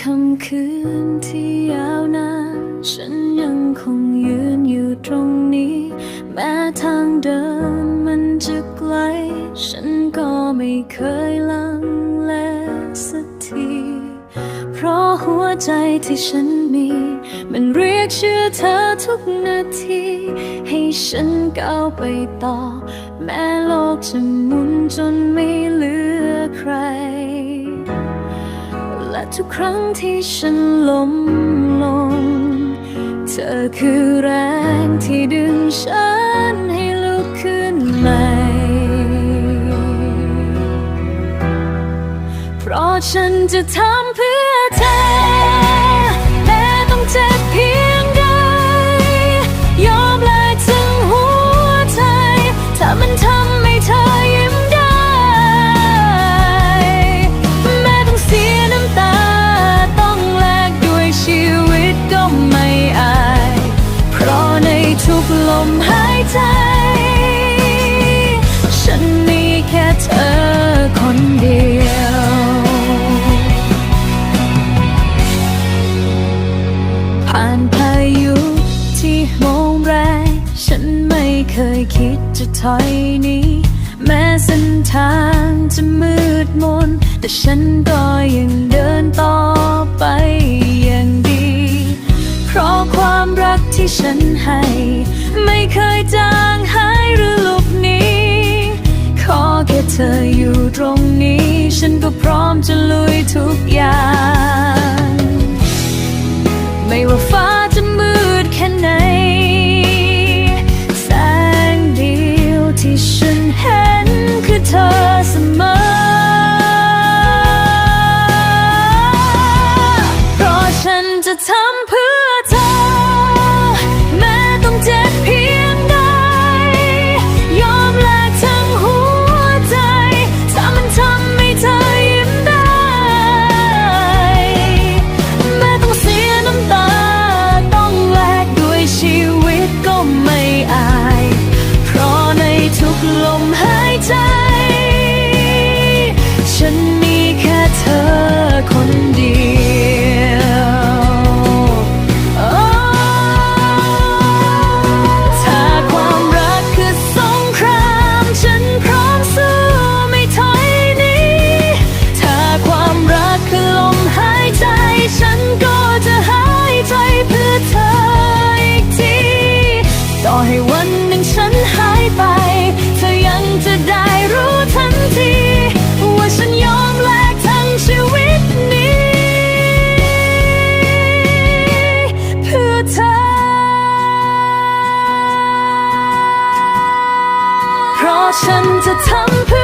ค่ำคืนที่ยาวนานฉันยังคงยืนอยู่ตรงนี้ แม้ทางเดินมันจะไกล ฉันก็ไม่เคยลังเลสักที เพราะหัวใจที่ฉันมี มันเรียกชื่อเธอทุกนาที ให้ฉันก้าวไปต่อ แม้โลกจะหมุนจนไม่เหลือใคร ทุกครั้งที่ฉันล้มลง เธอคือแรงที่ดึงฉันให้ลุกขึ้นใหม่ เพราะฉันจะทำเพื่อเธอ ทุกลมหายใจ ฉันมีแค่เธอคนเดียวผ่านพายุที่โหมแรงฉันไม่เคยคิดจะถอยหนี้แม้เส้นทางจะมืดมน แต่ฉันก็ยังเดินต่อไปอย่างดี เพราะความรัก ที่ฉันให้ ไม่เคยจางหายหรือหลบหนีขอแค่เธออยู่ตรงนี้ ฉันก็พร้อมจะลุยทุกอย่าง ไม่ว่าฟ้า เพราะฉันจะทำเพื่อ